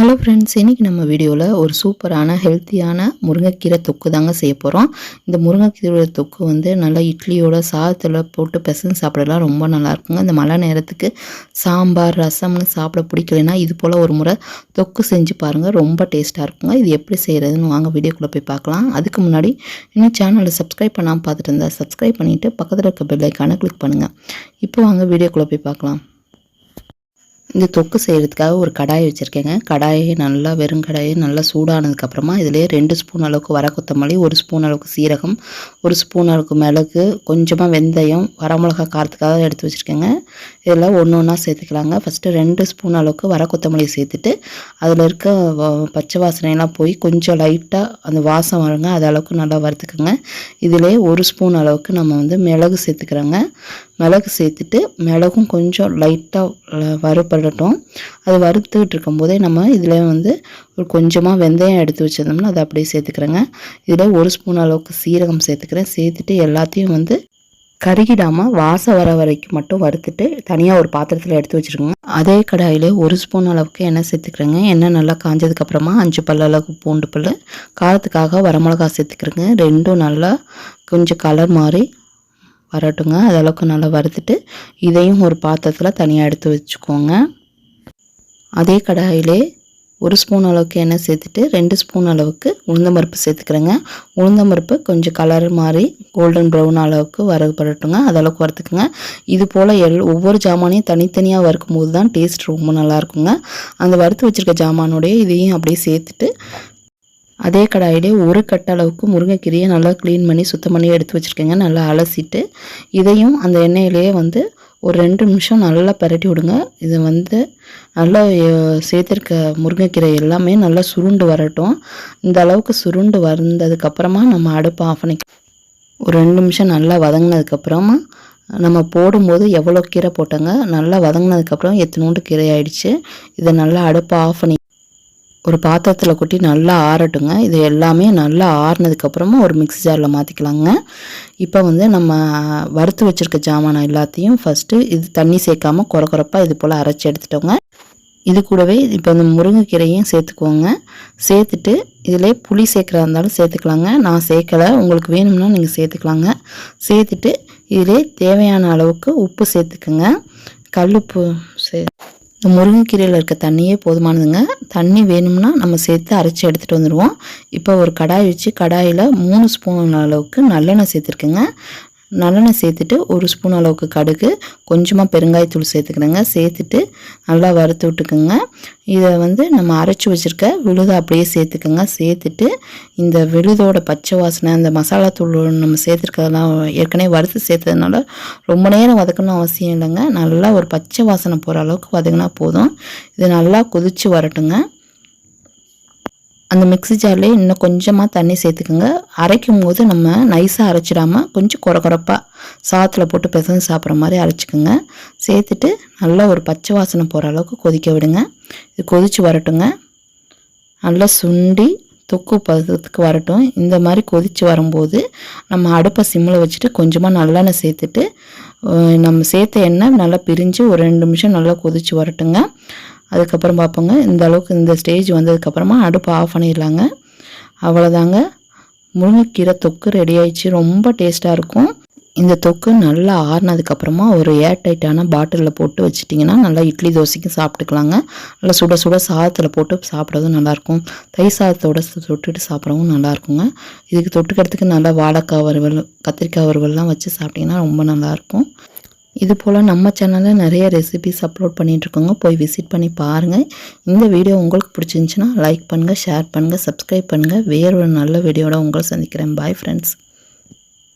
Hello friends இன்றைக்கி நம்ம வீடியோவில் ஒரு சூப்பரான ஹெல்த்தியான முருங்கைக்கீரை தொக்கு தாங்க செய்ய போகிறோம் இந்த முருங்கைக்கீரை தொக்கு வந்து நல்லா இட்லியோட சாதத்தில் போட்டு பிசைஞ்சு சாப்பிடலாம் ரொம்ப நல்லா இருக்குங்க. இந்த மழை நேரத்துக்கு சாம்பார் ரசம்னு சாப்பிட பிடிக்கலைன்னா இது போல் ஒரு முறை தொக்கு செஞ்சு பாருங்கள் ரொம்ப டேஸ்ட்டாக இருக்குங்க. இது எப்படி செய்கிறதுன்னு வாங்க வீடியோக்குள்ளே போய் பார்க்கலாம். அதுக்கு முன்னாடி இன்னும் சேனலை சப்ஸ்கிரைப் பண்ணாமல் பார்த்துட்டு இருந்தால் சப்ஸ்கிரைப் பண்ணிவிட்டு பக்கத்தில் இருக்க பெல்லைக்கான கிளிக் பண்ணுங்கள் இப்போ வாங்க வீடியோக்குள்ளே போய் பார்க்கலாம். இந்த தொக்கு செய்கிறதுக்காக ஒரு கடாய் வச்சுருக்கேங்க. கடாயை நல்லா வெறும் கடாயை நல்லா சூடானதுக்கப்புறமா இதிலே ரெண்டு ஸ்பூன் அளவுக்கு வர கொத்தமல்லி ஒரு ஸ்பூன் அளவுக்கு சீரகம் ஒரு ஸ்பூன் அளவுக்கு மிளகு கொஞ்சமாக வெந்தயம் வரமிளகா காரத்துக்காக எடுத்து வச்சுருக்கேங்க. இதெல்லாம் ஒன்று ஒன்றா சேர்த்துக்கலாங்க. ஃபஸ்ட்டு ரெண்டு ஸ்பூன் அளவுக்கு வர கொத்தமல்லி சேர்த்துட்டு அதில் இருக்க பச்சை வாசனையெல்லாம் போய் கொஞ்சம் லைட்டாக அந்த வாசம் வருங்க. அது அளவுக்கு நல்லா வறுத்துக்கோங்க. இதிலே ஒரு ஸ்பூன் அளவுக்கு நம்ம வந்து மிளகு சேர்த்துக்கிறோங்க. மிளகு சேர்த்துட்டு மிளகும் கொஞ்சம் லைட்டாக வறுபடட்டும் அது வறுத்துக்கிட்டு இருக்கும்போதே நம்ம இதில் வந்து ஒரு கொஞ்சமாக வெந்தயம் எடுத்து வச்சிருந்தோம்னா அதை அப்படியே சேர்த்துக்கிறேங்க. இதில் ஒரு ஸ்பூன் அளவுக்கு சீரகம் சேர்த்துக்கிறேன். சேர்த்துட்டு எல்லாத்தையும் வந்து கருகிடாமல் வாசம் வர வரைக்கும் மட்டும் வறுத்துட்டு தனியாக ஒரு பாத்திரத்தில் எடுத்து வச்சுருக்கோங்க. அதே கடாயில் ஒரு ஸ்பூன் அளவுக்கு எண்ணெய் சேர்த்துக்கிறேங்க. எண்ணெய் நல்லா காஞ்சதுக்கப்புறமா அஞ்சு பல் அளவுக்கு பூண்டு பல் காரத்துக்காக வரமிளகா சேர்த்துக்கிறேங்க. ரெண்டும் நல்லா கொஞ்சம் கலர் மாறி வரட்டுங்க. அதளவுக்கு நல்லா வறுத்துட்டு இதையும் ஒரு பாத்திரத்தில் தனியாக எடுத்து வச்சுக்கோங்க. அதே கடாயிலே ஒரு ஸ்பூன் அளவுக்கு எண்ணெய் சேர்த்துட்டு ரெண்டு ஸ்பூன் அளவுக்கு உளுந்தம்பருப்பு சேர்த்துக்கிறேங்க. உளுந்தம்பருப்பு கொஞ்சம் கலர் மாதிரி கோல்டன் ப்ரௌன் அளவுக்கு வரப்படட்டுங்க அதளவுக்கு வறுத்துக்குங்க. இது போல் எல் ஒவ்வொரு ஜாமானையும் தனித்தனியாக வறுக்கும் போது தான் டேஸ்ட் ரொம்ப நல்லாயிருக்குங்க அந்த வறுத்து வச்சுருக்க ஜாமானுடைய இதையும் அப்படியே சேர்த்துட்டு அதே கடாயிலே ஒரு கட்ட அளவுக்கு முருங்கைக்கீரையை நல்லா க்ளீன் பண்ணி சுத்தம் பண்ணி எடுத்து வச்சுருக்கேங்க. நல்லா அலசிட்டு இதையும் அந்த எண்ணெயிலேயே வந்து ஒரு ரெண்டு நிமிஷம் நல்லா பரட்டி விடுங்க. இது வந்து நல்லா சேர்த்துருக்க முருங்கைக்கீரை எல்லாமே நல்லா சுருண்டு வரட்டும். இந்த அளவுக்கு சுருண்டு வந்ததுக்கப்புறமா நம்ம அடுப்பை ஆஃப் பண்ணி ஒரு ரெண்டு நிமிஷம் நல்லா வதங்கினதுக்கப்புறமா நம்ம போடும்போது எவ்வளோ கீரை போட்டோங்க? நல்லா வதங்கினதுக்கப்புறம் எத்தனோண்டு கீரை ஆயிடுச்சு? இதை நல்லா அடுப்பை ஆஃப் பண்ணி ஒரு பாத்திரத்தில் கொட்டி நல்லா ஆறட்டுங்க. இது எல்லாமே நல்லா ஆறுனதுக்கப்புறமா ஒரு மிக்ஸி ஜாரில் மாற்றிக்கலாங்க இப்போ வந்து நம்ம வறுத்து வச்சுருக்க ஜாமானம் எல்லாத்தையும் ஃபஸ்ட்டு இது தண்ணி சேர்க்காமல் குறை குறைப்பாக இது போல் அரைச்சி எடுத்துட்டோங்க. இது கூடவே இப்போ இந்த முருங்கைக்கீரையும் சேர்த்துக்குவோங்க. சேர்த்துட்டு இதில் புளி சேர்க்குறா இருந்தாலும் சேர்த்துக்கலாங்க. நான் சேர்க்கலை. உங்களுக்கு வேணும்னா நீங்கள் சேர்த்துக்கலாங்க. சேர்த்துட்டு இதிலே தேவையான அளவுக்கு உப்பு சேர்த்துக்குங்க. கல்லுப்பு சே இந்த முருங்கைக்கீரையில் இருக்க தண்ணியே போதுமானதுங்க. தண்ணி வேணும்னா நம்ம சேர்த்து அரைச்சி எடுத்துகிட்டு வந்துடுவோம் இப்போ ஒரு கடாய் வச்சு கடாயில் மூணு ஸ்பூன் அளவுக்கு நல்லெண்ணெய் சேர்த்துருக்குங்க. நல்லெண்ணெய் சேர்த்துட்டு ஒரு ஸ்பூன் அளவுக்கு கடுகு கொஞ்சமாக பெருங்காயத்தூள் சேர்த்துக்கிறேங்க சேர்த்துட்டு நல்லா வறுத்து விட்டுக்குங்க. இதை வந்து நம்ம அரைச்சி வச்சுருக்க விழுதை அப்படியே சேர்த்துக்கோங்க. சேர்த்துட்டு இந்த விழுதோட பச்சை வாசனை அந்த மசாலா தூள் நம்ம சேர்த்துருக்கிறதெல்லாம் ஏற்கனவே வறுத்து சேர்த்ததுனால ரொம்ப நேரம் வதக்கணும் அவசியம் இல்லைங்க. நல்லா ஒரு பச்சை வாசனை போகிற அளவுக்கு வதங்கினா போதும். இது நல்லா கொதித்து வரட்டுங்க. அந்த மிக்ஸி ஜார்லேயே இன்னும் கொஞ்சமாக தண்ணி சேர்த்துக்குங்க. அரைக்கும் போது நம்ம நைஸாக அரைச்சிடாமல் கொஞ்சம் குறை குறைப்பாக சாத்தில் போட்டு பிசைஞ்சு சாப்பிட்ற மாதிரி அரைச்சிக்கோங்க. சேர்த்துட்டு நல்லா ஒரு பச்சை வாசனை போகிற அளவுக்கு கொதிக்க விடுங்க. இது கொதித்து வரட்டுங்க. நல்லா சுண்டி தொக்கு பதத்துக்கு வரட்டும். இந்த மாதிரி கொதித்து வரும்போது நம்ம அடுப்பை சிம்மில் வச்சுட்டு கொஞ்சமாக நல்லெண்ணெய் சேர்த்துட்டு நம்ம சேர்த்த எண்ணெய் நல்லா பிரிஞ்சு ஒரு ரெண்டு நிமிஷம் நல்லா கொதித்து வரட்டுங்க. அதுக்கப்புறம் பார்ப்போங்க. இந்த அளவுக்கு இந்த ஸ்டேஜ் வந்ததுக்கப்புறமா அடுப்பு ஆஃப் பண்ணிடலாங்க. அவ்வளோதாங்க முருங்கைக்கீரை தொக்கு ரெடி ஆயிடுச்சு. ரொம்ப டேஸ்ட்டாக இருக்கும். இந்த தொக்கு நல்லா ஆறுனதுக்கப்புறமா ஒரு ஏர் டைட்டான பாட்டிலில் போட்டு வச்சிட்டிங்கன்னா நல்லா இட்லி தோசைக்கும் சாப்பிட்டுக்கலாங்க. நல்லா சுட சுட சாதத்தில் போட்டு சாப்பிட்றதும் நல்லாயிருக்கும் தை சாதத்தோட தொட்டுட்டு சாப்பிட்றவும் நல்லாயிருக்குங்க இதுக்கு தொட்டுக்கிறதுக்கு நல்லா வாழைக்காய் வறுவல் கத்திரிக்காய் வறுவல்லாம் வச்சு சாப்பிட்டிங்கன்னா ரொம்ப நல்லாயிருக்கும் இது போல் நம்ம சேனலில் நிறைய ரெசிபிஸ் அப்லோட் பண்ணிகிட்ருக்கோங்க போய் விசிட் பண்ணி பாருங்கள் இந்த வீடியோ உங்களுக்கு பிடிச்சிருந்துச்சின்னா லைக் பண்ணுங்கள் ஷேர் பண்ணுங்கள் சப்ஸ்கிரைப் பண்ணுங்கள் வேறு ஒரு நல்ல வீடியோட உங்களை சந்திக்கிறேன். Bye friends